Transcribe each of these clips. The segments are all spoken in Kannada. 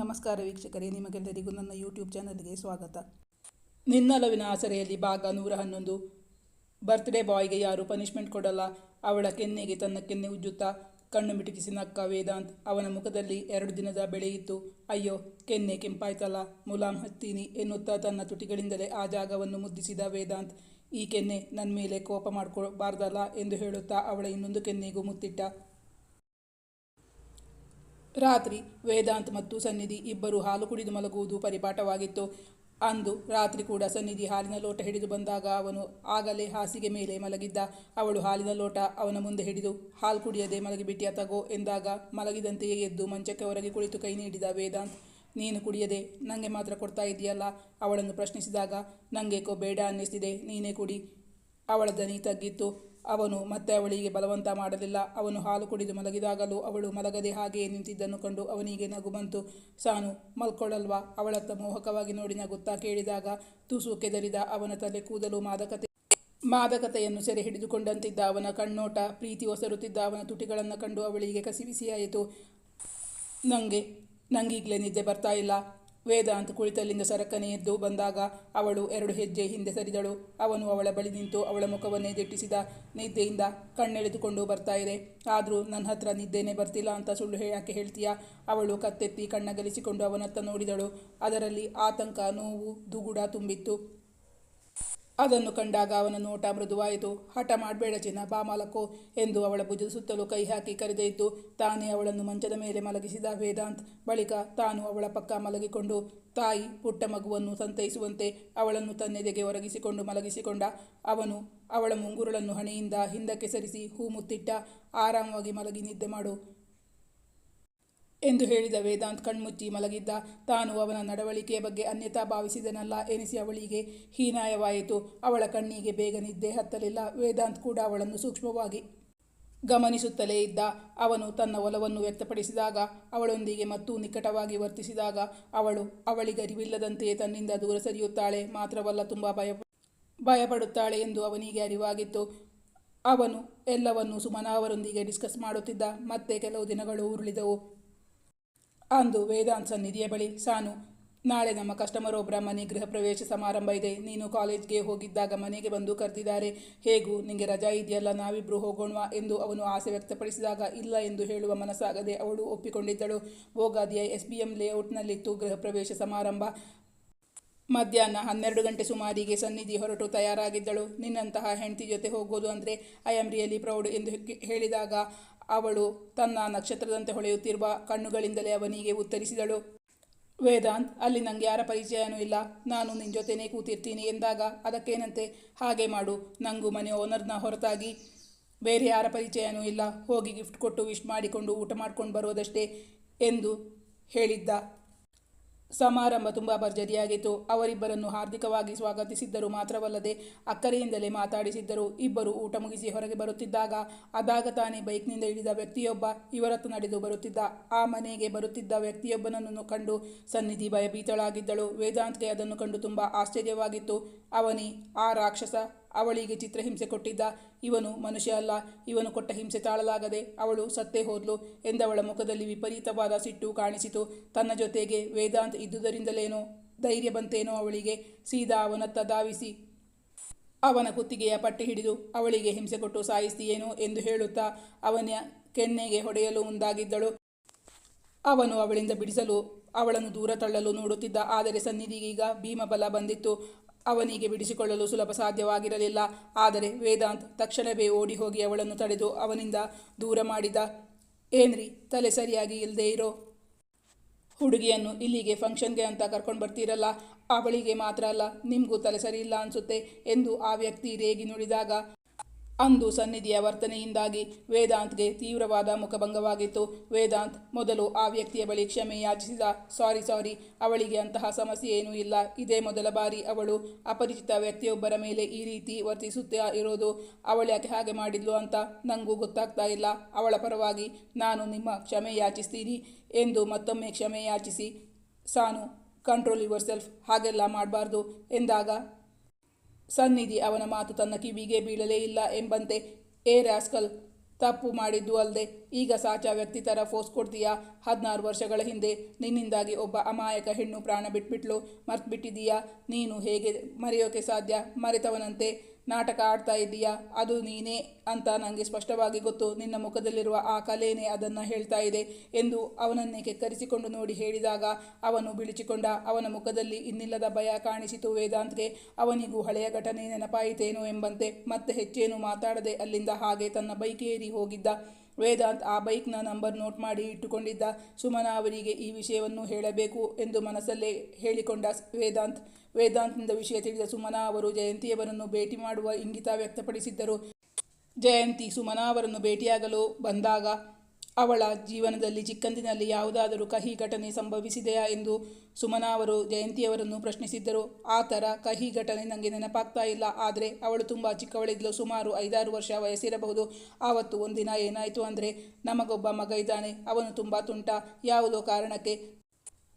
ನಮಸ್ಕಾರ ವೀಕ್ಷಕರೇ, ನಿಮಗೆಲ್ಲರಿಗೂ ನನ್ನ ಯೂಟ್ಯೂಬ್ ಚಾನಲ್ಗೆ ಸ್ವಾಗತ. ನಿನ್ನಲವಿನ ಆಸರೆಯಲ್ಲಿ ಭಾಗ ನೂರ ಹನ್ನೊಂದು. ಬರ್ತ್ಡೇ ಬಾಯ್ಗೆ ಯಾರು ಪನಿಷ್ಮೆಂಟ್ ಕೊಡಲ್ಲ? ಅವಳ ಕೆನ್ನೆಗೆ ತನ್ನ ಕೆನ್ನೆ ಉಜ್ಜುತ್ತಾ ಕಣ್ಣು ಮಿಟುಕಿಸಿ ನಕ್ಕ ವೇದಾಂತ್ ಅವನ ಮುಖದಲ್ಲಿ ಎರಡು ದಿನದ ಬೆಳೆಯಿತ್ತು ಅಯ್ಯೋ, ಕೆನ್ನೆ ಕೆಂಪಾಯ್ತಲ್ಲ, ಮುಲಾಮ್ ಹತ್ತೀನಿ ಎನ್ನುತ್ತಾ ತನ್ನ ತುಟಿಗಳಿಂದಲೇ ಆ ಜಾಗವನ್ನು ಮುದ್ದಿಸಿದ ವೇದಾಂತ್, ಈ ಕೆನ್ನೆ ನನ್ನ ಮೇಲೆ ಕೋಪ ಮಾಡ್ಕೊಳ್ಬಾರ್ದಲ್ಲ ಎಂದು ಹೇಳುತ್ತಾ ಅವಳ ಇನ್ನೊಂದು ಕೆನ್ನೆಗೂ ಮುತ್ತಿಟ್ಟ. ರಾತ್ರಿ ವೇದಾಂತ್ ಮತ್ತು ಸನ್ನಿಧಿ ಇಬ್ಬರು ಹಾಲು ಕುಡಿದು ಮಲಗುವುದು ಪರಿಪಾಠವಾಗಿತ್ತು. ಅಂದು ರಾತ್ರಿ ಕೂಡ ಸನ್ನಿಧಿ ಹಾಲಿನ ಲೋಟ ಹಿಡಿದು ಬಂದಾಗ ಅವನು ಆಗಲೇ ಹಾಸಿಗೆ ಮೇಲೆ ಮಲಗಿದ್ದ. ಅವಳು ಹಾಲಿನ ಲೋಟ ಅವನ ಮುಂದೆ ಹಿಡಿದು, ಹಾಲು ಕುಡಿಯದೆ ಮಲಗಿಬಿಟ್ಟಿಯ ತಗೋ ಎಂದಾಗ ಮಲಗಿದಂತೆಯೇ ಎದ್ದು ಮಂಚಕ್ಕೆ ಹೊರಗೆ ಕುಳಿತು ಕೈ ನೀಡಿದ ವೇದಾಂತ್, ನೀನು ಕುಡಿಯದೆ ನನಗೆ ಮಾತ್ರ ಕೊಡ್ತಾ ಇದೆಯಲ್ಲ ಅವಳನ್ನು ಪ್ರಶ್ನಿಸಿದಾಗ ನನಗೇಕೋ ಬೇಡ ಅನ್ನಿಸ್ತಿದೆ, ನೀನೇ ಕುಡಿ. ಅವಳ ದನಿ ತಗ್ಗಿತ್ತು. ಅವನು ಮತ್ತೆ ಅವಳಿಗೆ ಬಲವಂತ ಮಾಡಲಿಲ್ಲ. ಅವನು ಹಾಲು ಕುಡಿದು ಮಲಗಿದಾಗಲೂ ಅವಳು ಮಲಗದೆ ಹಾಗೆಯೇ ನಿಂತಿದ್ದನ್ನು ಕಂಡು ಅವನಿಗೆ ನಗು ಬಂತು. ಸಾನು, ಮಲ್ಕೊಳ್ಳಲ್ವಾ? ಅವಳತ್ತ ಮೋಹಕವಾಗಿ ನೋಡಿ ನಗುತ್ತಾ ಕೇಳಿದಾಗ ತುಸು ಕೆದರಿದ ಅವನ ತಲೆ ಕೂದಲು ಮಾದಕತೆ ಮಾದಕತೆಯನ್ನು ಸೆರೆ ಹಿಡಿದುಕೊಂಡಂತಿದ್ದ ಅವನ ಕಣ್ಣೋಟ, ಪ್ರೀತಿ ಒಸರುತ್ತಿದ್ದ ಅವನ ತುಟಿಗಳನ್ನು ಕಂಡು ಅವಳಿಗೆ ಕಸಿವಿಸಿಯಾಯಿತು. ನನಗೆ ನಂಗೀಗಲೇ ನಿದ್ದೆ ಬರ್ತಾ ಇಲ್ಲ. ವೇದಾಂತ್ ಕುಳಿತಲ್ಲಿಂದ ಸರಕನೆ ಎದ್ದು ಬಂದಾಗ ಅವಳು ಎರಡು ಹೆಜ್ಜೆ ಹಿಂದೆ ಸರಿದಳು. ಅವನು ಅವಳ ಬಳಿ ನಿಂತು ಅವಳ ಮುಖವನ್ನೇ ದಿಟ್ಟಿಸಿದ. ನಿದ್ದೆಯಿಂದ ಕಣ್ಣೆಳೆದುಕೊಂಡು ಬರ್ತಾ ಇದೆ. ಆದರೂ ನನ್ನ ಹತ್ರ ನಿದ್ದೆನೇ ಬರ್ತಿಲ್ಲ ಅಂತ ಸುಳ್ಳು ಹೇಳಕ್ಕೆ ಹೇಳ್ತೀಯಾ? ಅವಳು ಕತ್ತೆತ್ತಿ ಕಣ್ಣಗಲಿಸಿಕೊಂಡು ಅವನತ್ತ ನೋಡಿದಳು. ಅದರಲ್ಲಿ ಆತಂಕ, ನೋವು, ದುಗುಡ ತುಂಬಿತ್ತು. ಅದನ್ನು ಕಂಡಾಗ ಅವನ ನೋಟ ಮೃದುವಾಯಿತು. ಹಠ ಮಾಡಬೇಡ ಚಿನ್ನ, ಬಾ ಮಲಕೋ ಎಂದು ಅವಳ ಭುಜದ ಸುತ್ತಲೂ ಕೈ ಹಾಕಿ ಕರೆದೊಯ್ದು ತಾನೇ ಅವಳನ್ನು ಮಂಚದ ಮೇಲೆ ಮಲಗಿಸಿದ ವೇದಾಂತ್. ಬಳಿಕ ತಾನು ಅವಳ ಪಕ್ಕ ಮಲಗಿಕೊಂಡು, ತಾಯಿ, ಪುಟ್ಟ ಮಗುವನ್ನು ಸಂತೈಸುವಂತೆ ಅವಳನ್ನು ತನ್ನೆದೆಗೆ ಒರಗಿಸಿಕೊಂಡು ಮಲಗಿಸಿಕೊಂಡ. ಅವನು ಅವಳ ಮುಂಗುರುಳನ್ನು ಹಣೆಯಿಂದ ಹಿಂದಕ್ಕೆ ಸರಿಸಿ ಹೂ ಮುತ್ತಿಟ್ಟ, ಆರಾಮವಾಗಿ ಮಲಗಿ ನಿದ್ದೆ ಮಾಡು. ಎಂದು ಹೇಳಿದ ವೇದಾಂತ್ ಕಣ್ಮುಚ್ಚಿ ಮಲಗಿದ್ದ, ತಾನು ಅವನ ನಡವಳಿಕೆಯ ಬಗ್ಗೆ ಅನ್ಯತಾ ಭಾವಿಸಿದನಲ್ಲ ಎನಿಸಿ ಅವಳಿಗೆ ಹೀನಾಯವಾಯಿತು. ಅವಳ ಕಣ್ಣಿಗೆ ಬೇಗ ನಿದ್ದೆ ಹತ್ತಲಿಲ್ಲ. ವೇದಾಂತ್ ಕೂಡ ಅವಳನ್ನು ಸೂಕ್ಷ್ಮವಾಗಿ ಗಮನಿಸುತ್ತಲೇ ಇದ್ದ. ಅವನು ತನ್ನ ಒಲವನ್ನು ವ್ಯಕ್ತಪಡಿಸಿದಾಗ, ಅವಳೊಂದಿಗೆ ಮತ್ತೂ ನಿಕಟವಾಗಿ ವರ್ತಿಸಿದಾಗ, ಅವಳು ಅವಳಿಗರಿವಿಲ್ಲದಂತೆಯೇ ತನ್ನಿಂದ ದೂರ ಸರಿಯುತ್ತಾಳೆ. ಮಾತ್ರವಲ್ಲ ತುಂಬ ಭಯ, ಭಯಪಡುತ್ತಾಳೆ ಎಂದು ಅವನಿಗೆ ಅರಿವಾಗಿತ್ತು. ಅವನು ಎಲ್ಲವನ್ನೂ ಸುಮನಾ ಅವರೊಂದಿಗೆ ಡಿಸ್ಕಸ್ ಮಾಡುತ್ತಿದ್ದ. ಮತ್ತೆ ಕೆಲವು ದಿನಗಳು ಉರುಳಿದವು. ಅಂದು ವೇದಾಂತ ಸನ್ನಿಧಿಯ ಬಳಿ, ಸಾನು, ನಾಳೆ ನಮ್ಮ ಕಸ್ಟಮರ್ ಒಬ್ಬರ ಮನೆ ಗೃಹ ಪ್ರವೇಶ ಸಮಾರಂಭ ಇದೆ. ನೀನು ಕಾಲೇಜ್ಗೆ ಹೋಗಿದ್ದಾಗ ಮನೆಗೆ ಬಂದು ಕರೆದಿದ್ದಾರೆ, ಹೇಗೂ ನಿಮಗೆ ರಜಾ ಇದೆಯಲ್ಲ ನಾವಿಬ್ಬರು ಹೋಗೋಣವಾ? ಎಂದು ಅವನು ಆಸೆ ವ್ಯಕ್ತಪಡಿಸಿದಾಗ, ಇಲ್ಲ ಎಂದು ಹೇಳುವ ಮನಸ್ಸಾಗದೆ ಅವಳು ಒಪ್ಪಿಕೊಂಡಿದ್ದಳು. ಹೋಗಾದಿಯ ಎಸ್ ಬಿ ಎಂ ಲೇಔಟ್ನಲ್ಲಿತ್ತು ಗೃಹ ಪ್ರವೇಶ ಸಮಾರಂಭ. ಮಧ್ಯಾಹ್ನ ಹನ್ನೆರಡು ಗಂಟೆ ಸುಮಾರಿಗೆ ಸನ್ನಿಧಿ ಹೊರಟು ತಯಾರಾಗಿದ್ದಳು. ನಿನ್ನಂತಹ ಹೆಂಡತಿ ಜೊತೆ ಹೋಗೋದು ಅಂದರೆ, ಐ ಆಮ್ ರಿಯಲಿ ಪ್ರೌಡ್ ಎಂದು ಹೇಳಿದಾಗ ಅವಳು ತನ್ನ ನಕ್ಷತ್ರದಂತೆ ಹೊಳೆಯುತ್ತಿರುವ ಕಣ್ಣುಗಳಿಂದಲೇ ಅವನಿಗೆ ಉತ್ತರಿಸಿದಳು. ವೇದಾಂತ್, ಅಲ್ಲಿ ನನಗೆ ಯಾರ ಪರಿಚಯನೂ ಇಲ್ಲ. ನಾನು ನಿನ್ನ ಜೊತೆನೇ ಕೂತಿರ್ತೀನಿ ಎಂದಾಗ ಅದಕ್ಕೇನಂತೆ? ಹಾಗೆ ಮಾಡು. ನನಗೂ ಮನೆ ಓನರ್ನ ಹೊರತಾಗಿ ಬೇರೆ ಯಾರ ಪರಿಚಯನೂ ಇಲ್ಲ. ಹೋಗಿ ಗಿಫ್ಟ್ ಕೊಟ್ಟು ವಿಶ್ ಮಾಡಿಕೊಂಡು ಊಟ ಮಾಡ್ಕೊಂಡು ಬರೋದಷ್ಟೇ ಎಂದು ಹೇಳಿದ್ದ. ಸಮಾರಂಭ ತುಂಬಾ ಭರ್ಜರಿಯಾಗಿತ್ತು. ಅವರಿಬ್ಬರನ್ನು ಹಾರ್ದಿಕವಾಗಿ ಸ್ವಾಗತಿಸಿದ್ದರು ಮಾತ್ರವಲ್ಲದೆ ಅಕ್ಕರೆಯಿಂದಲೇ ಮಾತಾಡಿಸಿದ್ದರು. ಇಬ್ಬರು ಊಟ ಮುಗಿಸಿ ಹೊರಗೆ ಬರುತ್ತಿದ್ದಾಗ ಅದಾಗ ತಾನೇ ಬೈಕ್ನಿಂದ ಇಳಿದ ವ್ಯಕ್ತಿಯೊಬ್ಬ ಇವರತ್ತು ನಡೆದು ಬರುತ್ತಿದ್ದ. ಆ ಮನೆಗೆ ಬರುತ್ತಿದ್ದ ವ್ಯಕ್ತಿಯೊಬ್ಬನನ್ನು ಕಂಡು ಸನ್ನಿಧಿ ಭಯಭೀತಳಾಗಿದ್ದಳು. ವೇದಾಂತ್ಗೆ ಅದನ್ನು ಕಂಡು ತುಂಬಾ ಆಶ್ಚರ್ಯವಾಗಿತ್ತು. ಅವನೇ, ಆ ರಾಕ್ಷಸ ಅವಳಿಗೆ ಚಿತ್ರಹಿಂಸೆ ಕೊಟ್ಟಿದ್ದ. ಇವನು ಮನುಷ್ಯ ಅಲ್ಲ, ಇವನು ಕೊಟ್ಟ ಹಿಂಸೆ ತಾಳಲಾಗದೆ ಅವಳು ಸತ್ತೇ ಹೋದ್ಲು ಎಂದವಳ ಮುಖದಲ್ಲಿ ವಿಪರೀತವಾದ ಸಿಟ್ಟು ಕಾಣಿಸಿತು. ತನ್ನ ಜೊತೆಗೆ ವೇದಾಂತ್ ಇದ್ದುದರಿಂದಲೇನೋ ಧೈರ್ಯ ಬಂತೇನೋ ಅವಳಿಗೆ. ಸೀದಾ ಅವನತ್ತ ಧಾವಿಸಿ, ಅವನ ಕುತ್ತಿಗೆಯ ಪಟ್ಟಿ ಹಿಡಿದು, ಅವಳಿಗೆ ಹಿಂಸೆ ಕೊಟ್ಟು ಸಾಯಿಸ್ತೀಯೇನು ಎಂದು ಹೇಳುತ್ತಾ ಅವನ ಕೆನ್ನೆಗೆ ಹೊಡೆಯಲು ಮುಂದಾಗಿದ್ದಳು. ಅವನು ಅವಳಿಂದ ಬಿಡಿಸಲು, ಅವಳನ್ನು ದೂರ ತಳ್ಳಲು ನೋಡುತ್ತಿದ್ದ. ಆದರೆ ಸನ್ನಿಧಿಗೀಗ ಭೀಮಬಲ ಬಂದಿತ್ತು. ಅವನಿಗೆ ಬಿಡಿಸಿಕೊಳ್ಳಲು ಸುಲಭ ಸಾಧ್ಯವಾಗಿರಲಿಲ್ಲ. ಆದರೆ ವೇದಾಂತ್ ತಕ್ಷಣವೇ ಓಡಿ ಹೋಗಿ ಅವಳನ್ನು ತಡೆದು ಅವನಿಂದ ದೂರ ಮಾಡಿದ. ಏನ್ರಿ, ತಲೆ ಸರಿಯಾಗಿ ಇಲ್ಲದೆ ಇರೋ ಹುಡುಗಿಯನ್ನು ಇಲ್ಲಿಗೆ ಫಂಕ್ಷನ್ಗೆ ಅಂತ ಕರ್ಕೊಂಡು ಬರ್ತೀರಲ್ಲ? ಅವಳಿಗೆ ಮಾತ್ರ ಅಲ್ಲ, ನಿಮಗೂ ತಲೆ ಸರಿ ಇಲ್ಲ ಅನಿಸುತ್ತೆ ಎಂದು ಆ ವ್ಯಕ್ತಿ ರೇಗಿ ನುಡಿದಾಗ ಅಂದು ಸನ್ನಿಧಿಯ ವರ್ತನೆಯಿಂದಾಗಿ ವೇದಾಂತ್ಗೆ ತೀವ್ರವಾದ ಮುಖಭಂಗವಾಗಿತ್ತು. ವೇದಾಂತ್ ಮೊದಲು ಆ ವ್ಯಕ್ತಿಯ ಬಳಿ ಕ್ಷಮೆ ಯಾಚಿಸಿದ. ಸಾರಿ ಸಾರಿ, ಅವಳಿಗೆ ಅಂತಹ ಸಮಸ್ಯೆ ಏನೂ ಇಲ್ಲ. ಇದೇ ಮೊದಲ ಬಾರಿ ಅವಳು ಅಪರಿಚಿತ ವ್ಯಕ್ತಿಯೊಬ್ಬರ ಮೇಲೆ ಈ ರೀತಿ ವರ್ತಿಸುತ್ತಾ ಇರೋದು. ಅವಳ್ಯಾಕೆ ಹಾಗೆ ಮಾಡಿದ್ಲು ಅಂತ ನನಗೂ ಗೊತ್ತಾಗ್ತಾ ಇಲ್ಲ. ಅವಳ ಪರವಾಗಿ ನಾನು ನಿಮ್ಮ ಕ್ಷಮೆ ಯಾಚಿಸ್ತೀನಿ ಎಂದು ಮತ್ತೊಮ್ಮೆ ಕ್ಷಮೆ ಯಾಚಿಸಿ, ಸಾನು ಕಂಟ್ರೋಲ್ ಯುವರ್ ಸೆಲ್ಫ್ ಹಾಗೆಲ್ಲ ಮಾಡಬಾರ್ದು ಎಂದಾಗ ಸನ್ನಿಧಿ ಅವನ ಮಾತು ತನ್ನ ಕಿವಿಗೆ ಬೀಳಲೇ ಇಲ್ಲ ಎಂಬಂತೆ, ಏ ರಾಸ್ಕಲ್, ತಪ್ಪು ಮಾಡಿದ್ದು ಅಲ್ಲದೆ ಈಗ ಸಾಚಾ ವ್ಯಕ್ತಿ ಥರ ಫೋರ್ಸ್ ಕೊಡ್ತೀಯಾ? ಹದಿನಾರು ವರ್ಷಗಳ ಹಿಂದೆ ನಿನ್ನಿಂದಾಗಿ ಒಬ್ಬ ಅಮಾಯಕ ಹೆಣ್ಣು ಪ್ರಾಣ ಬಿಟ್ಬಿಟ್ಲು, ಮರ್ತ್ಬಿಟ್ಟಿದೀಯಾ? ನೀನು ಹೇಗೆ ಮರೆಯೋಕೆ ಸಾಧ್ಯ? ಮರೆತವನಂತೆ ನಾಟಕ ಆಡ್ತಾ ಇದ್ದೀಯಾ? ಅದು ನೀನೇ ಅಂತ ನನಗೆ ಸ್ಪಷ್ಟವಾಗಿ ಗೊತ್ತು. ನಿನ್ನ ಮುಖದಲ್ಲಿರುವ ಆ ಕಲೆನೇ ಅದನ್ನು ಹೇಳ್ತಾ ಇದೆ ಎಂದು ಅವನನ್ನೇ ಕೆಕ್ಕರಿಸಿಕೊಂಡು ನೋಡಿ ಹೇಳಿದಾಗ ಅವನು ಬಿಳಿಚಿಕೊಂಡ. ಅವನ ಮುಖದಲ್ಲಿ ಇನ್ನಿಲ್ಲದ ಭಯ ಕಾಣಿಸಿತು ವೇದಾಂತ್ಗೆ. ಅವನಿಗೂ ಹಳೆಯ ಘಟನೆ ನೆನಪಾಯಿತೇನೋ ಎಂಬಂತೆ. ಮತ್ತೆ ಹೆಚ್ಚೇನು ಮಾತಾಡದೆ ಅಲ್ಲಿಂದ ಹಾಗೆ ತನ್ನ ಬೈಕ್ ಹೋಗಿದ್ದ. ವೇದಾಂತ್ ಆ ಬೈಕ್ನ ನಂಬರ್ ನೋಟ್ ಮಾಡಿ ಇಟ್ಟುಕೊಂಡಿದ್ದ ಸುಮನ ಅವರಿಗೆ ಈ ವಿಷಯವನ್ನು ಹೇಳಬೇಕು ಎಂದು ಮನಸ್ಸಲ್ಲೇ ಹೇಳಿಕೊಂಡ ವೇದಾಂತ್. ವೇದಾಂತ್ನಿಂದ ವಿಷಯ ತಿಳಿದ ಸುಮನ ಅವರು ಜಯಂತಿಯವರನ್ನು ಭೇಟಿ ಮಾಡುವ ಇಂಗಿತ ವ್ಯಕ್ತಪಡಿಸಿದ್ದರು. ಜಯಂತಿ ಸುಮನಾ ಅವರನ್ನು ಭೇಟಿಯಾಗಲು ಬಂದಾಗ ಅವಳ ಜೀವನದಲ್ಲಿ ಚಿಕ್ಕಂದಿನಲ್ಲಿ ಯಾವುದಾದರೂ ಕಹಿ ಘಟನೆ ಸಂಭವಿಸಿದೆಯಾ ಎಂದು ಸುಮನಾ ಅವರು ಜಯಂತಿಯವರನ್ನು ಪ್ರಶ್ನಿಸಿದ್ದರು. ಆ ಥರ ಕಹಿ ಘಟನೆ ನನಗೆ ನೆನಪಾಗ್ತಾ ಇಲ್ಲ. ಆದರೆ ಅವಳು ತುಂಬ ಚಿಕ್ಕವಳಿದ್ಲು. ಸುಮಾರು ಐದಾರು ವರ್ಷ ವಯಸ್ಸಿರಬಹುದು. ಆವತ್ತು ಒಂದಿನ ಏನಾಯಿತು ಅಂದರೆ, ನಮಗೊಬ್ಬ ಮಗ ಇದ್ದಾನೆ. ಅವನು ತುಂಬ ತುಂಟ. ಯಾವುದೋ ಕಾರಣಕ್ಕೆ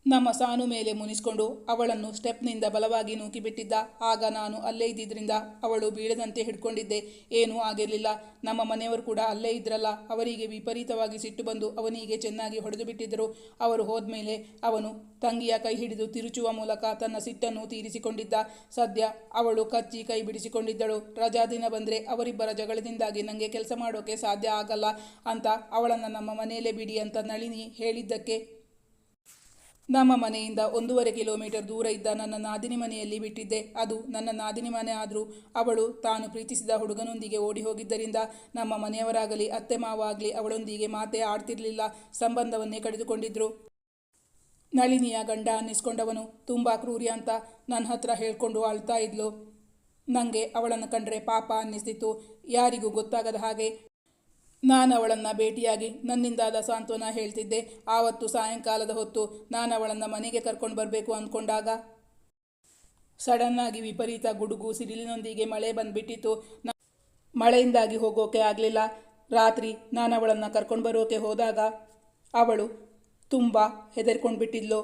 ನಮ್ಮ ಸಾನು ಮೇಲೆ ಮುನಿಸ್ಕೊಂಡು ಅವಳನ್ನು ಸ್ಟೆಪ್ನಿಂದ ಬಲವಾಗಿ ನೂಕಿಬಿಟ್ಟಿದ್ದ. ಆಗ ನಾನು ಅಲ್ಲೇ ಇದ್ದಿದ್ದರಿಂದ ಅವಳು ಬೀಳದಂತೆ ಹಿಡ್ಕೊಂಡಿದ್ದೆ. ಏನೂ ಆಗಿರಲಿಲ್ಲ. ನಮ್ಮ ಮನೆಯವರು ಕೂಡ ಅಲ್ಲೇ ಇದ್ರಲ್ಲ. ಅವರಿಗೆ ವಿಪರೀತವಾಗಿ ಸಿಟ್ಟು ಬಂದು ಅವನಿಗೆ ಚೆನ್ನಾಗಿ ಹೊಡೆದು ಬಿಟ್ಟಿದ್ದರು ಅವರು ಹೋದ್ಮೇಲೆ ಅವನು ತಂಗಿಯ ಕೈ ಹಿಡಿದು ತಿರುಚುವ ಮೂಲಕ ತನ್ನ ಸಿಟ್ಟನ್ನು ತೀರಿಸಿಕೊಂಡಿದ್ದ. ಸದ್ಯ ಅವಳು ಕಚ್ಚಿ ಕೈ ಬಿಡಿಸಿಕೊಂಡಿದ್ದಳು. ರಜಾ ದಿನ ಬಂದರೆ ಅವರಿಬ್ಬರ ಜಗಳದಿಂದಾಗಿ ನನಗೆ ಕೆಲಸ ಮಾಡೋಕೆ ಸಾಧ್ಯ ಆಗಲ್ಲ ಅಂತ ಅವಳನ್ನು ನಮ್ಮ ಮನೆಯಲ್ಲೇ ಬಿಡಿ ಅಂತ ನಳಿನಿ ಹೇಳಿದ್ದಕ್ಕೆ ನಮ್ಮ ಮನೆಯಿಂದ ಒಂದೂವರೆ ಕಿಲೋಮೀಟರ್ ದೂರ ಇದ್ದ ನನ್ನ ನಾದಿನಿ ಮನೆಯಲ್ಲಿ ಬಿಟ್ಟಿದ್ದೆ. ಅದು ನನ್ನ ನಾದಿನಿ ಮನೆ ಆದರೂ ಅವಳು ತಾನು ಪ್ರೀತಿಸಿದ ಹುಡುಗನೊಂದಿಗೆ ಓಡಿ ಹೋಗಿದ್ದರಿಂದ ನಮ್ಮ ಮನೆಯವರಾಗಲಿ, ಅತ್ತೆ ಮಾವ ಆಗಲಿ ಅವಳೊಂದಿಗೆ ಮಾತೇ ಆಡ್ತಿರಲಿಲ್ಲ, ಸಂಬಂಧವನ್ನೇ ಕಡಿದುಕೊಂಡಿದ್ರು ನಳಿನಿಯ ಗಂಡ ಅನ್ನಿಸ್ಕೊಂಡವನು, ತುಂಬ ಕ್ರೂರಿ ಅಂತ ನನ್ನ ಹತ್ರ ಹೇಳ್ಕೊಂಡು ಅಳ್ತಾ ಇದ್ಲು. ನನಗೆ ಅವಳನ್ನು ಕಂಡ್ರೆ ಪಾಪ ಅನ್ನಿಸ್ತಿತ್ತು. ಯಾರಿಗೂ ಗೊತ್ತಾಗದ ಹಾಗೆ ನಾನು ಅವಳನ್ನು ಭೇಟಿಯಾಗಿ ನನ್ನಿಂದಾದ ಸಾಂತ್ವನ ಹೇಳ್ತಿದ್ದೆ. ಆವತ್ತು ಸಾಯಂಕಾಲದ ಹೊತ್ತು ನಾನು ಅವಳನ್ನು ಮನೆಗೆ ಕರ್ಕೊಂಡು ಬರಬೇಕು ಅಂದ್ಕೊಂಡಾಗ ಸಡನ್ನಾಗಿ ವಿಪರೀತ ಗುಡುಗು ಸಿಡಿಲಿನೊಂದಿಗೆ ಮಳೆ ಬಂದ್ಬಿಟ್ಟಿತ್ತು. ಮಳೆಯಿಂದಾಗಿ ಹೋಗೋಕೆ ಆಗಲಿಲ್ಲ. ರಾತ್ರಿ ನಾನು ಅವಳನ್ನು ಕರ್ಕೊಂಡು ಬರೋಕೆ ಹೋದಾಗ ಅವಳು ತುಂಬ ಹೆದರ್ಕೊಂಡು ಬಿಟ್ಟಿದ್ಲು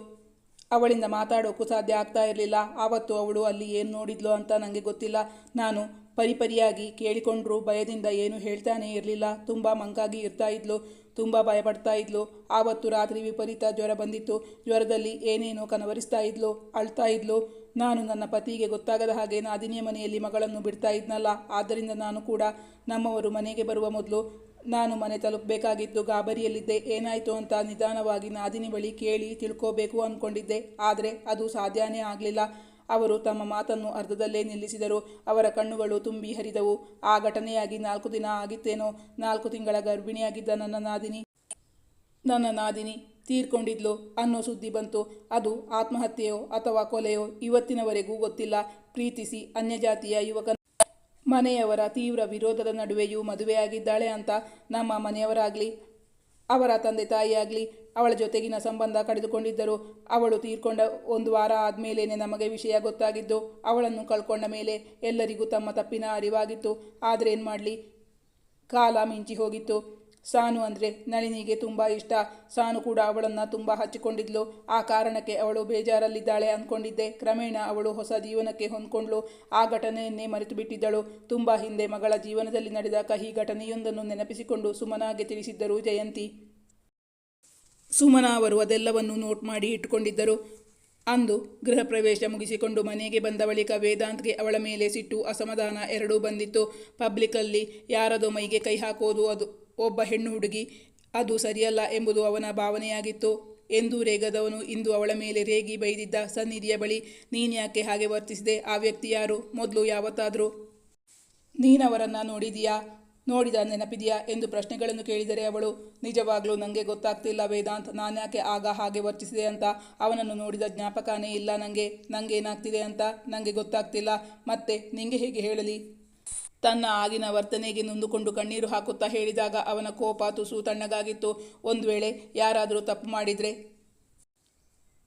ಅವಳಿಂದ ಮಾತಾಡೋಕ್ಕೂ ಸಾಧ್ಯ ಆಗ್ತಾ ಇರಲಿಲ್ಲ. ಆವತ್ತು ಅವಳು ಅಲ್ಲಿ ಏನು ನೋಡಿದ್ಲು ಅಂತ ನನಗೆ ಗೊತ್ತಿಲ್ಲ. ನಾನು ಪರಿಪರಿಯಾಗಿ ಕೇಳಿಕೊಂಡ್ರು. ಭಯದಿಂದ ಏನು ಹೇಳ್ತಾನೆ ಇರಲಿಲ್ಲ. ತುಂಬ ಮಂಕಾಗಿ ಇರ್ತಾ ಇದ್ಲು. ತುಂಬ ಭಯಪಡ್ತಾ ಇದ್ಲು. ಆವತ್ತು ರಾತ್ರಿ ವಿಪರೀತ ಜ್ವರ ಬಂದಿತ್ತು. ಜ್ವರದಲ್ಲಿ ಏನೇನೋ ಕನವರಿಸ್ತಾ ಇದ್ಲು. ಅಳ್ತಾ ಇದ್ಲು. ನಾನು ನನ್ನ ಪತಿಗೆ ಗೊತ್ತಾಗದ ಹಾಗೆ ನಾದಿನಿಯ ಮನೆಯಲ್ಲಿ ಮಗಳನ್ನು ಬಿಡ್ತಾ ಇದ್ನಲ್ಲ. ಆದ್ದರಿಂದ ನಾನು ಕೂಡ ನಮ್ಮವರು ಮನೆಗೆ ಬರುವ ಮೊದಲು ನಾನು ಮನೆ ತಲುಪಬೇಕಾಗಿದ್ದು ಗಾಬರಿಯಲ್ಲಿದ್ದೆ. ಏನಾಯಿತು ಅಂತ ನಿಧಾನವಾಗಿ ನಾದಿನಿ ಬಳಿ ಕೇಳಿ ತಿಳ್ಕೋಬೇಕು ಅಂದ್ಕೊಂಡಿದ್ದೆ ಆದರೆ ಅದು ಸಾಧ್ಯನೇ ಆಗಲಿಲ್ಲ. ಅವರು ತಮ್ಮ ಮಾತನ್ನು ಅರ್ಧದಲ್ಲೇ ನಿಲ್ಲಿಸಿದರು. ಅವರ ಕಣ್ಣುಗಳು ತುಂಬಿ ಹರಿದವು. ಆ ಘಟನೆಯಾಗಿ ನಾಲ್ಕು ದಿನ ಆಗಿತ್ತೇನೋ? ನಾಲ್ಕು ತಿಂಗಳ ಗರ್ಭಿಣಿಯಾಗಿದ್ದ ನನ್ನ ನಾದಿನಿ. ನನ್ನ ನಾದಿನಿ ತೀರ್ಕೊಂಡಿದ್ಲು ಅನ್ನೋ ಸುದ್ದಿ ಬಂತು. ಅದು ಆತ್ಮಹತ್ಯೆಯೋ ಅಥವಾ ಕೊಲೆಯೋ ಇವತ್ತಿನವರೆಗೂ ಗೊತ್ತಿಲ್ಲ. ಪ್ರೀತಿಸಿ ಅನ್ಯಜಾತಿಯ ಯುವಕ ಮನೆಯವರ ತೀವ್ರ ವಿರೋಧದ ನಡುವೆಯೂ ಮದುವೆಯಾಗಿದ್ದಾಳೆ ಅಂತ ನಮ್ಮ ಮನೆಯವರಾಗಲಿ ಅವರ ತಂದೆ ತಾಯಿಯಾಗಲಿ ಅವಳ ಜೊತೆಗಿನ ಸಂಬಂಧ ಕಡಿದುಕೊಂಡಿದ್ದರು ಅವಳು ತೀರ್ಕೊಂಡ ಒಂದು ವಾರ ಆದಮೇಲೇನೆ ನಮಗೆ ವಿಷಯ ಗೊತ್ತಾಗಿದ್ದು, ಅವಳನ್ನು ಕಳ್ಕೊಂಡ ಮೇಲೆ ಎಲ್ಲರಿಗೂ ತಮ್ಮ ತಪ್ಪಿನ ಅರಿವಾಗಿತ್ತು. ಆದರೆ ಏನು ಮಾಡಲಿ ಕಾಲ ಮಿಂಚಿ ಹೋಗಿತ್ತು. ಸಾನು ಅಂದರೆ ನಳಿನಿಗೆ ತುಂಬ ಇಷ್ಟ. ಸಾನು ಕೂಡ ಅವಳನ್ನು ತುಂಬ ಹಚ್ಚಿಕೊಂಡಿದ್ಲು. ಆ ಕಾರಣಕ್ಕೆ ಅವಳು ಬೇಜಾರಲ್ಲಿದ್ದಾಳೆ ಅಂದ್ಕೊಂಡಿದ್ದೆ ಕ್ರಮೇಣ ಅವಳು ಹೊಸ ಜೀವನಕ್ಕೆ ಹೊಂದ್ಕೊಂಡ್ಲು ಆ ಘಟನೆಯನ್ನೇ ಮರೆತು ಬಿಟ್ಟಿದ್ದಳು ತುಂಬ ಹಿಂದೆ ಮಗಳ ಜೀವನದಲ್ಲಿ ನಡೆದ ಕಹಿ ಘಟನೆಯೊಂದನ್ನು ನೆನಪಿಸಿಕೊಂಡು ಸುಮನಾಗೆ ತಿಳಿಸಿದ್ದರು ಜಯಂತಿ. ಸುಮನ ಅವರು ಅದೆಲ್ಲವನ್ನು ನೋಟ್ ಮಾಡಿ ಇಟ್ಟುಕೊಂಡಿದ್ದರು. ಅಂದು ಗೃಹ ಪ್ರವೇಶ ಮುಗಿಸಿಕೊಂಡು ಮನೆಗೆ ಬಂದ ಬಳಿಕ ವೇದಾಂತ್ಗೆ ಅವಳ ಮೇಲೆ ಸಿಟ್ಟು, ಅಸಮಾಧಾನ ಎರಡೂ ಬಂದಿತ್ತು. ಪಬ್ಲಿಕಲ್ಲಿ ಯಾರದೋ ಮೈಗೆ ಕೈ ಹಾಕೋದು ಅದು ಒಬ್ಬ ಹೆಣ್ಣು ಹುಡುಗಿ, ಅದು ಸರಿಯಲ್ಲ ಎಂಬುದು ಅವನ ಭಾವನೆಯಾಗಿತ್ತು. ಎಂದು ರೇಗದವನು, ಇಂದು ಅವಳ ಮೇಲೆ ರೇಗಿ ಬೈದಿದ್ದ ಸನ್ನಿಧಿಯ ಬಳಿ ನೀನ್ಯಾಕೆ ಹಾಗೆ ವರ್ತಿಸಿದೆ? ಆ ವ್ಯಕ್ತಿ ಯಾರು? ಮೊದಲು ಯಾವತ್ತಾದರೂ. ನೀನವರನ್ನು ನೋಡಿದೀಯಾ? ನೋಡಿದ ನೆನಪಿದೆಯಾ? ಎಂದು ಪ್ರಶ್ನೆಗಳನ್ನು ಕೇಳಿದರೆ ಅವಳು, ನಿಜವಾಗ್ಲೂ ನನಗೆ ಗೊತ್ತಾಗ್ತಿಲ್ಲ ವೇದಾಂತ್ ನಾನ್ಯಾಕೆ ಆಗ ಹಾಗೆ ವರ್ತಿಸಿದೆ ಅಂತ? ಅವನನ್ನು ನೋಡಿದ ಜ್ಞಾಪಕನೇ ಇಲ್ಲ ನನಗೆ ನನಗೇನಾಗ್ತಿದೆ ಅಂತ? ನನಗೆ ಗೊತ್ತಾಗ್ತಿಲ್ಲ. ಮತ್ತೆ ನಿಂಗೆ ಹೇಗೆ ಹೇಳಲಿ? ತನ್ನ ಆಗಿನ ವರ್ತನೆಗೆ ನೊಂದುಕೊಂಡು ಕಣ್ಣೀರು ಹಾಕುತ್ತಾ ಹೇಳಿದಾಗ ಅವನ ಕೋಪ ತುಸು ತಣ್ಣಗಾಗಿತ್ತು. ಒಂದು ವೇಳೆ ಯಾರಾದರೂ ತಪ್ಪು ಮಾಡಿದರೆ?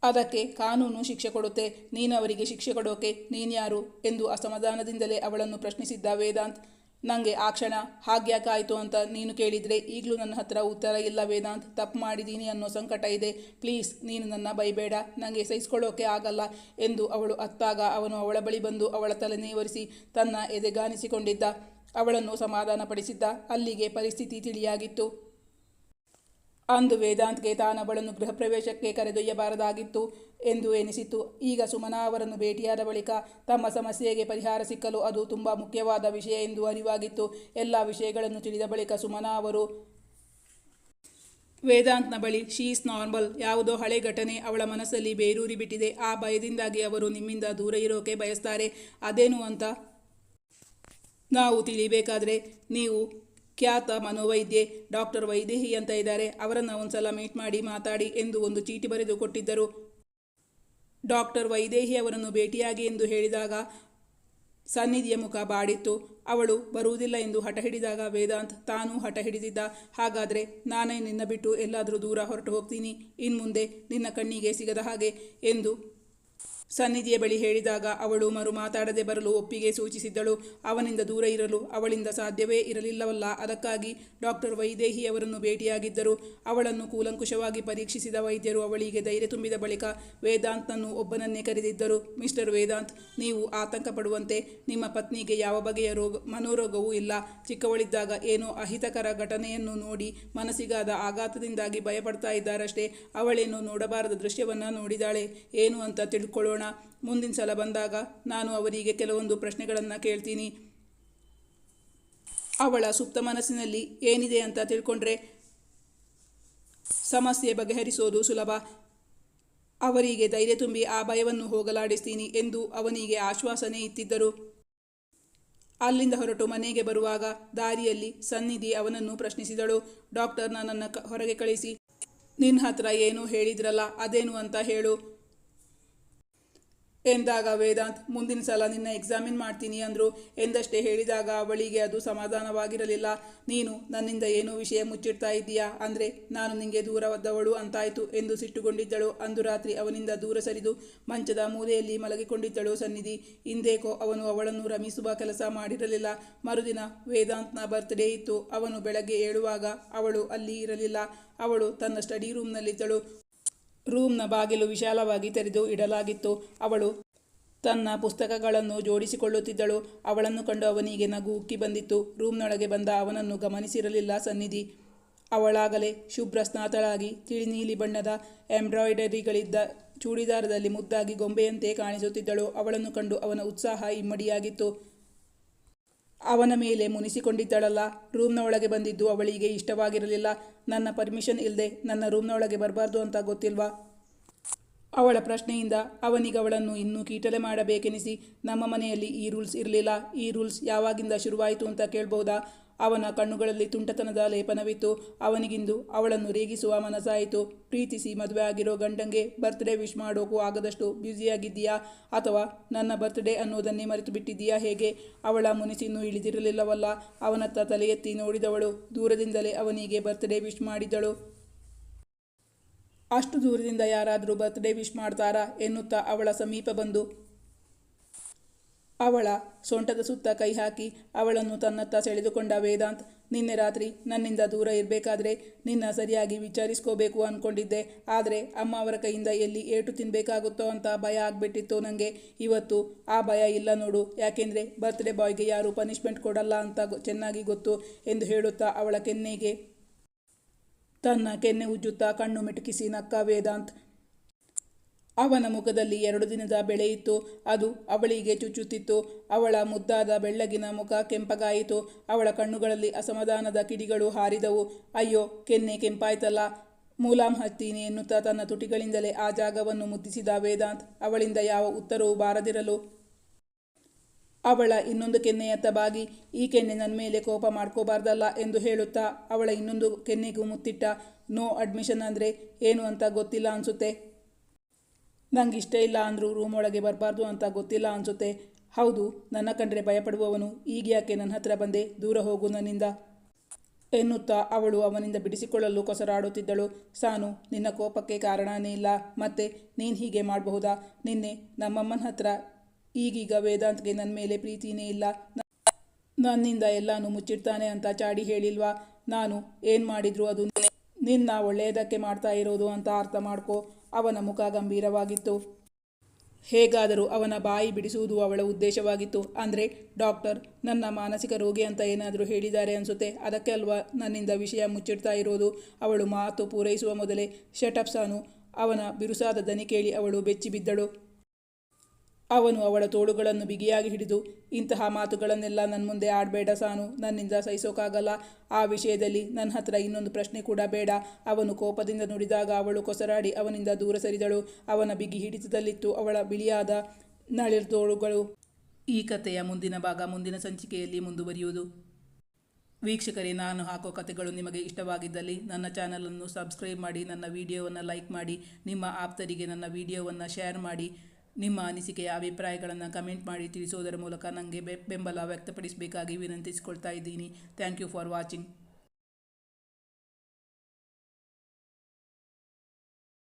ಅದಕ್ಕೆ ಕಾನೂನು ಶಿಕ್ಷೆ ಕೊಡುತ್ತೆ. ನೀನವರಿಗೆ ಶಿಕ್ಷೆ ಕೊಡೋಕೆ ನೀನ್ಯಾರು? ಎಂದು ಅಸಮಾಧಾನದಿಂದಲೇ ಅವಳನ್ನು ಪ್ರಶ್ನಿಸಿದ್ದ ವೇದಾಂತ್. ನನಗೆ ಆ ಕ್ಷಣ ಹಾಗ್ಯಾಕಾಯಿತು ಅಂತ ನೀನು ಕೇಳಿದರೆ ಈಗಲೂ ನನ್ನ ಹತ್ರ ಉತ್ತರ ಇಲ್ಲ, ವೇದಾಂತ್. ತಪ್ಪು ಮಾಡಿದ್ದೀನಿ ಅನ್ನೋ ಸಂಕಟ ಇದೆ. ಪ್ಲೀಸ್, ನೀನು ನನ್ನ ಬೈಬೇಡ. ನನಗೆ ಸಹಿಸ್ಕೊಳ್ಳೋಕೆ ಆಗಲ್ಲ ಎಂದು ಅವಳು ಅತ್ತಾಗ ಅವನು ಅವಳ ಬಳಿ ಬಂದು ಅವಳ ತಲೆ ನೀವರಿಸಿ ತನ್ನ ಎದೆಗಾನಿಸಿಕೊಂಡಿದ್ದ. ಅವಳನ್ನು ಸಮಾಧಾನಪಡಿಸಿದ್ದ. ಅಲ್ಲಿಗೆ ಪರಿಸ್ಥಿತಿ ತಿಳಿಯಾಗಿತ್ತು. ಅಂದು ವೇದಾಂತ್ಗೆ ತಾನವಳನ್ನು ಗೃಹ ಪ್ರವೇಶಕ್ಕೆ ಕರೆದೊಯ್ಯಬಾರದಾಗಿತ್ತು ಎಂದು ಎನಿಸಿತು. ಈಗ ಸುಮನಾ ಅವರನ್ನು ಭೇಟಿಯಾದ ಬಳಿಕ ತಮ್ಮ ಸಮಸ್ಯೆಗೆ ಪರಿಹಾರ ಸಿಕ್ಕಲು ಅದು ತುಂಬ ಮುಖ್ಯವಾದ ವಿಷಯ ಎಂದು ಅರಿವಾಗಿತ್ತು. ಎಲ್ಲ ವಿಷಯಗಳನ್ನು ತಿಳಿದ ಬಳಿಕ ಸುಮನಾ ಅವರು, ವೇದಾಂತ್ನ ಬಳಿ ಶೀಸ್ ನಾರ್ಮಲ್. ಯಾವುದೋ ಹಳೆ ಘಟನೆ ಅವಳ ಮನಸ್ಸಲ್ಲಿ ಬೇರೂರಿ ಬಿಟ್ಟಿದೆ. ಆ ಭಯದಿಂದಾಗಿ ಅವರು ನಿಮ್ಮಿಂದ ದೂರ ಇರೋಕೆ ಬಯಸ್ತಾರೆ. ಅದೇನು ಅಂತ ನಾವು ತಿಳಿಬೇಕಾದ್ರೆ ನೀವು ಖ್ಯಾತ ಮನೋವೈದ್ಯೆ ಡಾಕ್ಟರ್ ವೈದೇಹಿ ಅಂತ ಇದ್ದಾರೆ. ಅವರನ್ನು ಒಂದ್ಸಲ ಮೀಟ್ ಮಾಡಿ ಮಾತಾಡಿ ಎಂದು ಒಂದು ಚೀಟಿ ಬರೆದು ಕೊಟ್ಟಿದ್ದರು. ಡಾಕ್ಟರ್ ವೈದೇಹಿ ಅವರನ್ನು ಭೇಟಿಯಾಗಿ ಎಂದು ಹೇಳಿದಾಗ ಸನ್ನಿಧಿಯ ಮುಖ ಬಾಡಿತ್ತು. ಅವಳು ಬರುವುದಿಲ್ಲ ಎಂದು ಹಠ ಹಿಡಿದಾಗ ವೇದಾಂತ್, ತಾನೂ ಹಠ ಹಿಡಿದಿದ್ದ. ಹಾಗಾದರೆ ನಾನೇ ನಿನ್ನ ಬಿಟ್ಟು ಎಲ್ಲಾದರೂ ದೂರ ಹೊರಟು ಹೋಗ್ತೀನಿ. ಇನ್ಮುಂದೆ ನಿನ್ನ ಕಣ್ಣಿಗೆ ಸಿಗದ ಹಾಗೆ ಎಂದು ಸನ್ನಿಧಿಯ ಬಳಿ ಹೇಳಿದಾಗ ಅವಳು ಮರು ಮಾತಾಡದೆ ಬರಲು ಒಪ್ಪಿಗೆ ಸೂಚಿಸಿದ್ದಳು. ಅವನಿಂದ ದೂರ ಇರಲು ಅವಳಿಂದ ಸಾಧ್ಯವೇ ಇರಲಿಲ್ಲವಲ್ಲ. ಅದಕ್ಕಾಗಿ ಡಾಕ್ಟರ್ ವೈದೇಹಿ ಅವರನ್ನು ಭೇಟಿಯಾಗಿದ್ದರು. ಅವಳನ್ನು ಕೂಲಂಕುಷವಾಗಿ ಪರೀಕ್ಷಿಸಿದ ವೈದ್ಯರು ಅವಳಿಗೆ ಧೈರ್ಯ ತುಂಬಿದ ಬಳಿಕ ವೇದಾಂತ್ನನ್ನು ಒಬ್ಬನನ್ನೇ ಕರೆದಿದ್ದರು. ಮಿಸ್ಟರ್ ವೇದಾಂತ್, ನೀವು ಆತಂಕ ಪಡುವಂತೆ ನಿಮ್ಮ ಪತ್ನಿಗೆ ಯಾವ ಬಗೆಯ ರೋಗ, ಮನೋರೋಗವೂ ಇಲ್ಲ. ಚಿಕ್ಕವಳಿದ್ದಾಗ ಏನೋ ಅಹಿತಕರ ಘಟನೆಯನ್ನು ನೋಡಿ ಮನಸ್ಸಿಗಾದ ಆಘಾತದಿಂದಾಗಿ ಭಯಪಡ್ತಾ ಇದ್ದಾರಷ್ಟೇ. ಅವಳೇನು ನೋಡಬಾರದ ದೃಶ್ಯವನ್ನು ನೋಡಿದಾಳೆ. ಏನು ಅಂತ ತಿಳ್ಕೊಳ್ಳೋಣ. ಮುಂದಿನ ಸಲ ಬಂದಾಗ ನಾನು ಅವರಿಗೆ ಕೆಲವೊಂದು ಪ್ರಶ್ನೆಗಳನ್ನು ಕೇಳ್ತೀನಿ. ಅವಳ ಸುಪ್ತ ಮನಸ್ಸಿನಲ್ಲಿ ಏನಿದೆ ಅಂತ ತಿಳ್ಕೊಂಡ್ರೆ ಸಮಸ್ಯೆ ಬಗೆಹರಿಸೋದು ಸುಲಭ. ಅವರಿಗೆ ಧೈರ್ಯ ತುಂಬಿ ಆ ಭಯವನ್ನು ಹೋಗಲಾಡಿಸ್ತೀನಿ ಎಂದು ಅವನಿಗೆ ಆಶ್ವಾಸನೆ ಇತ್ತಿದ್ದರು. ಅಲ್ಲಿಂದ ಹೊರಟು ಮನೆಗೆ ಬರುವಾಗ ದಾರಿಯಲ್ಲಿ ಸನ್ನಿಧಿ ಅವನನ್ನು ಪ್ರಶ್ನಿಸಿದಳು. ಡಾಕ್ಟರ್ ನನ್ನನ್ನು ಕ- ಹೊರಗೆ ಕಳಿಸಿ. ನಿನ್ನ ಹತ್ರ ಏನು ಹೇಳಿದ್ರಲ್ಲ, ಅದೇನು ಅಂತ ಹೇಳು. ಎಂದಾಗ ವೇದಾಂತ್, ಮುಂದಿನ ಸಲ ನಿನ್ನ ಎಕ್ಸಾಮಿನ್ ಮಾಡ್ತೀನಿ ಅಂದರು. ಎಂದಷ್ಟೇ ಹೇಳಿದಾಗ ಅವಳಿಗೆ ಅದು ಸಮಾಧಾನವಾಗಿರಲಿಲ್ಲ. ನೀನು, ನನ್ನಿಂದ ಏನು ವಿಷಯ ಮುಚ್ಚಿಡ್ತಾ ಇದ್ದೀಯಾ? ಅಂದರೆ, ನಾನು ನಿಂಗೆ ದೂರವಾದವಳು ಅಂತಾಯಿತು ಎಂದು ಸಿಟ್ಟುಗೊಂಡಿದ್ದಳು. ಅಂದು ರಾತ್ರಿ ಅವನಿಂದ ದೂರ ಸರಿದು ಮಂಚದ ಮೂಲೆಯಲ್ಲಿ ಮಲಗಿಕೊಂಡಿದ್ದಳು ಸನ್ನಿಧಿ. ಇಂದೇಕೋ, ಅವನು ಅವಳನ್ನು ರಮಿಸುವ ಕೆಲಸ ಮಾಡಿರಲಿಲ್ಲ. ಮರುದಿನ ವೇದಾಂತ್ನ ಬರ್ತ್ಡೇ ಇತ್ತು. ಅವನು ಬೆಳಗ್ಗೆ ಏಳುವಾಗ ಅವಳು ಅಲ್ಲಿ ಇರಲಿಲ್ಲ. ಅವಳು ತನ್ನ ಸ್ಟಡಿ ರೂಮ್ನಲ್ಲಿದ್ದಳು ರೂಮ್ನ ಬಾಗಿಲು ವಿಶಾಲವಾಗಿ ತೆರೆದು ಇಡಲಾಗಿತ್ತು. ಅವಳು ತನ್ನ ಪುಸ್ತಕಗಳನ್ನು ಜೋಡಿಸಿಕೊಳ್ಳುತ್ತಿದ್ದಳು. ಅವಳನ್ನು ಕಂಡು ಅವನಿಗೆ ನಗು ಉಕ್ಕಿ ಬಂದಿತ್ತು. ರೂಮ್ನೊಳಗೆ ಬಂದ ಅವನನ್ನು ಗಮನಿಸಿರಲಿಲ್ಲ ಸನ್ನಿಧಿ. ಅವಳಾಗಲೇ ಶುಭ್ರ ಸ್ನಾತಳಾಗಿ ತಿಳಿನೀಲಿ ಬಣ್ಣದ ಎಂಬ್ರಾಯ್ಡರಿಗಳಿದ್ದ ಚೂಡಿದಾರದಲ್ಲಿ ಮುದ್ದಾಗಿ ಗೊಂಬೆಯಂತೆ ಕಾಣಿಸುತ್ತಿದ್ದಳು. ಅವಳನ್ನು ಕಂಡು ಅವನ ಉತ್ಸಾಹ ಇಮ್ಮಡಿಯಾಗಿತ್ತು. ಅವನ ಮೇಲೆ ಮುನಿಸಿಕೊಂಡಿದ್ದಳಲ್ಲ. ರೂಮ್ನ ಒಳಗೆ ಬಂದಿದ್ದು ಅವಳಿಗೆ ಇಷ್ಟವಾಗಿರಲಿಲ್ಲ. ನನ್ನ ಪರ್ಮಿಷನ್ ಇಲ್ಲದೆ ನನ್ನ ರೂಮ್ನ ಒಳಗೆ ಬರಬಾರ್ದು ಅಂತ ಗೊತ್ತಿಲ್ವಾ? ಅವಳ ಪ್ರಶ್ನೆಯಿಂದ ಅವನಿಗೆ ಅವಳನ್ನು ಇನ್ನೂ ಕೀಟಲೆ ಮಾಡಬೇಕೆನಿಸಿ, ನಮ್ಮ ಮನೆಯಲ್ಲಿ ಈ ರೂಲ್ಸ್ ಇರಲಿಲ್ಲ. ಈ ರೂಲ್ಸ್ ಯಾವಾಗಿಂದ ಶುರುವಾಯಿತು ಅಂತ ಕೇಳ್ಬೋದಾ? ಅವನ ಕಣ್ಣುಗಳಲ್ಲಿ ತುಂಟತನದ ಲೇಪನವಿತ್ತು. ಅವನಿಗಿಂದು ಅವಳನ್ನು ರೇಗಿಸುವ ಮನಸ್ಸಾಯಿತು. ಪ್ರೀತಿಸಿ ಮದುವೆ ಆಗಿರೋ ಗಂಡಂಗೆ ಬರ್ತ್ಡೇ ವಿಶ್ ಮಾಡೋಕ್ಕೂ ಆಗದಷ್ಟು ಬ್ಯುಸಿಯಾಗಿದ್ದೀಯಾ ಅಥವಾ ನನ್ನ ಬರ್ತ್ಡೇ ಅನ್ನೋದನ್ನೇ ಮರೆತು ಬಿಟ್ಟಿದ್ದೀಯಾ ಹೇಗೆ? ಅವಳ ಮುನಿಸಿನ್ನೂ ಇಳಿದಿರಲಿಲ್ಲವಲ್ಲ. ಅವನತ್ತ ತಲೆ ಎತ್ತಿ ನೋಡಿದವಳು. ದೂರದಿಂದಲೇ ಅವನಿಗೆ ಬರ್ತ್ಡೇ ವಿಶ್ ಮಾಡಿದಳು ಅಷ್ಟು ದೂರದಿಂದ ಯಾರಾದರೂ ಬರ್ತ್ಡೇ ವಿಶ್ ಮಾಡ್ತಾರಾ ಎನ್ನುತ್ತಾ ಅವಳ ಸಮೀಪ ಬಂದು. ಅವಳ ಸೊಂಟದ ಸುತ್ತ ಕೈ ಹಾಕಿ ಅವಳನ್ನು ತನ್ನತ್ತ ಸೆಳೆದುಕೊಂಡ ವೇದಾಂತ್, ನಿನ್ನೆ ರಾತ್ರಿ ನನ್ನಿಂದ ದೂರ ಇರಬೇಕಾದ್ರೆ ನಿನ್ನ ಸರಿಯಾಗಿ ವಿಚಾರಿಸ್ಕೋಬೇಕು ಅಂದ್ಕೊಂಡಿದ್ದೆ ಆದರೆ ಅಮ್ಮ ಅವರ ಕೈಯಿಂದ ಎಲ್ಲಿ ಏಟು ತಿನ್ನಬೇಕಾಗುತ್ತೋ ಅಂತ ಭಯ ಆಗ್ಬಿಟ್ಟಿತ್ತು ನನಗೆ ಇವತ್ತು ಆ ಭಯ ಇಲ್ಲ ನೋಡು. ಯಾಕೆಂದರೆ ಬರ್ತ್ಡೇ ಬಾಯ್ಗೆ ಯಾರೂ ಪನಿಷ್ಮೆಂಟ್ ಕೊಡಲ್ಲ ಅಂತ ಚೆನ್ನಾಗಿ ಗೊತ್ತು ಎಂದು ಹೇಳುತ್ತಾ ಅವಳ ಕೆನ್ನೆಗೆ ತನ್ನ ಕೆನ್ನೆ ಉಜ್ಜುತ್ತಾ ಕಣ್ಣು ಮಿಟುಕಿಸಿ, ನಕ್ಕ ವೇದಾಂತ್. ಅವನ ಮುಖದಲ್ಲಿ ಎರಡು ದಿನದ ಬೆಳೆಯಿತ್ತು ಅದು ಅವಳಿಗೆ ಚುಚ್ಚುತ್ತಿತ್ತು. ಅವಳ ಮುದ್ದಾದ ಬೆಳ್ಳಗಿನ ಮುಖ ಕೆಂಪಗಾಯಿತು. ಅವಳ ಕಣ್ಣುಗಳಲ್ಲಿ ಅಸಮಾಧಾನದ ಕಿಡಿಗಳು ಹಾರಿದವು. ಅಯ್ಯೋ, ಕೆನ್ನೆ ಕೆಂಪಾಯ್ತಲ್ಲ. ಮೂಲಾಂ ಹತ್ತೀನಿ ಎನ್ನುತ್ತಾ ತನ್ನ ತುಟಿಗಳಿಂದಲೇ ಆ ಜಾಗವನ್ನು ಮುದ್ದಿಸಿದ ವೇದಾಂತ್ ಅವಳಿಂದ ಯಾವ ಉತ್ತರವೂ ಬಾರದಿರಲು ಅವಳ ಇನ್ನೊಂದು ಕೆನ್ನೆಯತ್ತ ಬಾಗಿ, ಈ ಕೆನ್ನೆ ನನ್ನ ಮೇಲೆ ಕೋಪ ಮಾಡ್ಕೋಬಾರ್ದಲ್ಲ ಎಂದು ಹೇಳುತ್ತಾ ಅವಳ ಇನ್ನೊಂದು ಕೆನ್ನೆಗೂ ಮುತ್ತಿಟ್ಟ, ನೋ ಅಡ್ಮಿಷನ್ ಅಂದರೆ ಏನು ಅಂತ ಗೊತ್ತಿಲ್ಲ ಅನಿಸುತ್ತೆ. ನಂಗೆ ಇಷ್ಟ ಇಲ್ಲ ಅಂದರೂ ರೂಮ್ ಒಳಗೆ ಬರಬಾರ್ದು ಅಂತ ಗೊತ್ತಿಲ್ಲ ಅನಿಸುತ್ತೆ. ಹೌದು, ನನ್ನ ಕಂಡ್ರೆ ಭಯಪಡುವವನು ಈಗ ಯಾಕೆ ನನ್ನ ಹತ್ರ ಬಂದೆ? ದೂರ ಹೋಗು ನನ್ನಿಂದ. ಎನ್ನುತ್ತಾ ಅವಳು ಅವನಿಂದ ಬಿಡಿಸಿಕೊಳ್ಳಲು ಕೊಸರಾಡುತ್ತಿದ್ದಳು. ಸಾನು, ನಿನ್ನ ಕೋಪಕ್ಕೆ ಕಾರಣನೇ ಇಲ್ಲ. ಮತ್ತೆ ನೀನು ಹೀಗೆ ಮಾಡಬಹುದಾ? ನಿನ್ನೆ ನಮ್ಮಮ್ಮನ ಹತ್ರ ಈಗೀಗ ವೇದಾಂತ್ಗೆ ನನ್ನ ಮೇಲೆ ಪ್ರೀತಿನೇ ಇಲ್ಲ. ನನ್ನಿಂದ ಎಲ್ಲಾನು ಮುಚ್ಚಿಡ್ತಾನೆ ಅಂತ ಚಾಡಿ ಹೇಳಿಲ್ವಾ? ನಾನು ಏನು ಮಾಡಿದ್ರು ಅದು ನಿನ್ನ ಒಳ್ಳೆಯದಕ್ಕೆ ಮಾಡ್ತಾ ಇರೋದು ಅಂತ ಅರ್ಥ ಮಾಡ್ಕೋ. ಅವನ ಮುಖ ಗಂಭೀರವಾಗಿತ್ತು. ಹೇಗಾದರೂ ಅವನ ಬಾಯಿ ಬಿಡಿಸುವುದು ಅವಳ ಉದ್ದೇಶವಾಗಿತ್ತು. ಅಂದರೆ, ಡಾಕ್ಟರ್, ನನ್ನ ಮಾನಸಿಕ ರೋಗಿ ಅಂತ ಏನಾದರೂ ಹೇಳಿದ್ದಾರೆ ಅನಿಸುತ್ತೆ. ಅದಕ್ಕೆ ಅಲ್ವಾ ನನ್ನಿಂದ ವಿಷಯ ಮುಚ್ಚಿಡ್ತಾ ಇರೋದು? ಅವಳು ಮಾತು ಪೂರೈಸುವ ಮೊದಲೇ, ಶಟಪ್ಸಾನು ಅವನ ಬಿರುಸಾದ ದನಿ ಕೇಳಿ ಅವಳು ಬೆಚ್ಚಿ ಬಿದ್ದಳು. ಅವನು ಅವಳ ತೋಳುಗಳನ್ನು ಬಿಗಿಯಾಗಿ ಹಿಡಿದು, ಇಂತಹ ಮಾತುಗಳನ್ನೆಲ್ಲ ನನ್ನ ಮುಂದೆ ಆಡಬೇಡ ಸಾನು, ನನ್ನಿಂದ ಸಹಿಸೋಕ್ಕಾಗಲ್ಲ ಆ ವಿಷಯದಲ್ಲಿ ನನ್ನ ಹತ್ರ ಇನ್ನೊಂದು ಪ್ರಶ್ನೆ ಕೂಡ ಬೇಡ. ಅವನು ಕೋಪದಿಂದ ನುಡಿದಾಗ ಅವಳು ಕೊಸರಾಡಿ ಅವನಿಂದ ದೂರ ಸರಿದಳು. ಅವನ ಬಿಗಿ ಹಿಡಿತದಲ್ಲಿತ್ತು ಅವಳ ಬಿಳಿಯಾದ ನಳಿರ್ತೋಳುಗಳು ಈ ಕಥೆಯ ಮುಂದಿನ ಭಾಗ ಮುಂದಿನ ಸಂಚಿಕೆಯಲ್ಲಿ ಮುಂದುವರಿಯುವುದು. ವೀಕ್ಷಕರೇ, ನಾನು ಹಾಕೋ ಕಥೆಗಳು ನಿಮಗೆ ಇಷ್ಟವಾಗಿದ್ದಲ್ಲಿ ನನ್ನ ಚಾನಲನ್ನು ಸಬ್ಸ್ಕ್ರೈಬ್ ಮಾಡಿ, ನನ್ನ ವಿಡಿಯೋವನ್ನು ಲೈಕ್ ಮಾಡಿ, ನಿಮ್ಮ ಆಪ್ತರಿಗೆ ನನ್ನ ವಿಡಿಯೋವನ್ನು ಶೇರ್ ಮಾಡಿ. ನಿಮ್ಮ ಅನಿಸಿಕೆಯ ಅಭಿಪ್ರಾಯಗಳನ್ನು ಕಮೆಂಟ್ ಮಾಡಿ ತಿಳಿಸೋದರ ಮೂಲಕ ನನಗೆ ಬೆಂಬಲ ವ್ಯಕ್ತಪಡಿಸಬೇಕಾಗಿ ವಿನಂತಿಸಿಕೊಳ್ತಾ ಇದ್ದೀನಿ. Thank you for watching.